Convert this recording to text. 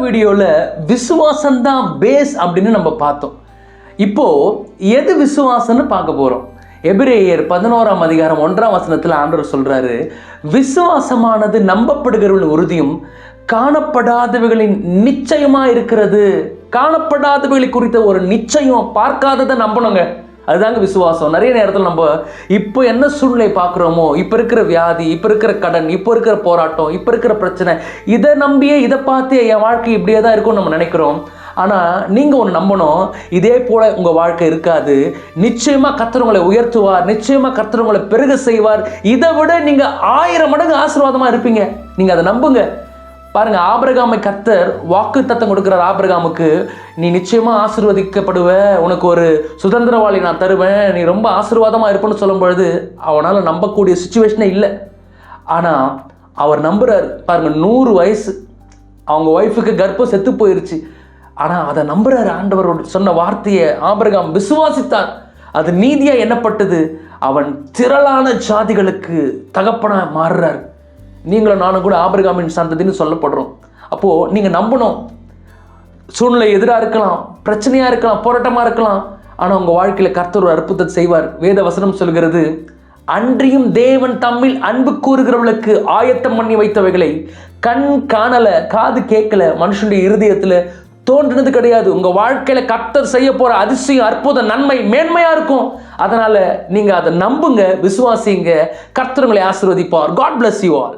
வீடியோவில் விசுவாசந்தான் பேஸ் அப்படின்னு நம்ம பார்த்தோம். இப்போ எது விசுவாசம்னு பார்க்க போகிறோம் எபிரேயர் பதினோராம் அதிகாரம் ஒன்றாம் வசனத்தில் ஆண்டவர் சொல்றாரு விசுவாசமானது நம்பப்படுகிறவர்கள் உறுதியும் காணப்படாதவைகளின் நிச்சயமா இருக்கிறது. காணப்படாதவைகளை குறித்த ஒரு நிச்சயம் பார்க்காததை நம்பணுங்க. அதுதாங்க விசுவாசம். நிறைய நேரத்தில் நம்ம இப்போ என்ன சூழ்நிலை பார்க்குறோமோ இப்போ இருக்கிற வியாதி இப்போ இருக்கிற கடன் இப்போ இருக்கிற போராட்டம் இப்போ இருக்கிற பிரச்சனை இதை நம்பியே இதை பார்த்தே என் வாழ்க்கை இப்படியே தான் இருக்கும்னு நம்ம நினைக்கிறோம். ஆனால் நீங்கள் ஒன்று நம்பணும் இதே போல் உங்கள் வாழ்க்கை இருக்காது. நிச்சயமாக கத்துறவங்களை உயர்த்துவார் நிச்சயமாக கர்த்தர் பெருக செய்வார். இதை விட நீங்கள் ஆயிரம் மடங்கு ஆசீர்வாதமாக இருப்பீங்க. நீங்கள் அதை நம்புங்க. பாருங்க ஆபிரகாமை கத்தர் வாக்கு தத்தம் கொடுக்கிறார் ஆபிரகாமுக்கு. நீ நிச்சயமா ஆசீர்வதிக்கப்படுவ உனக்கு ஒரு சுதந்திரவாளி நான் தருவேன் நீ ரொம்ப ஆசீர்வாதமா இருப்பேன்னு சொல்லும் பொழுது நம்பக்கூடிய சுச்சுவேஷனே இல்லை. ஆனா அவர் நம்புறாரு. பாருங்க நூறு வயசு. அவங்க ஒய்ஃபுக்கு கர்ப்பம் செத்து போயிருச்சு. ஆனா அதை நம்புறாரு ஆண்டவர் சொன்ன வார்த்தையை ஆபிரகாம் விசுவாசித்தார் அது நீதியா எண்ணப்பட்டது. அவன் திரளான ஜாதிகளுக்கு தகப்பனா மாறுறாரு. நீங்களும் நானும் கூட ஆபிரகாமின் சந்ததின்னு சொல்லப்படுறோம். அப்போது நீங்கள் நம்பணும். சூழ்நிலை எதிராக இருக்கலாம் பிரச்சனையாக இருக்கலாம் போராட்டமாக இருக்கலாம். ஆனால் உங்கள் வாழ்க்கையில் கர்த்தர் ஒரு அற்புதத்தை செய்வார். வேத வசனம் சொல்கிறது அன்றியும் தேவன் தம்மில் அன்பு கூறுகிறவர்களுக்கு ஆயத்தம் பண்ணி வைத்தவைகளை கண் காணல காது கேட்கல. மனுஷனுடைய இருதயத்தில் தோன்றினது கிடையாது. உங்கள் வாழ்க்கையில் கர்த்தர் செய்ய போகிற அதிசயம் அற்புத நன்மை மேன்மையாக இருக்கும். அதனால் நீங்கள் அதை நம்புங்க விசுவாசிங்க. கர்த்தர் உங்களை ஆசீர்வதிப்பார். God bless you all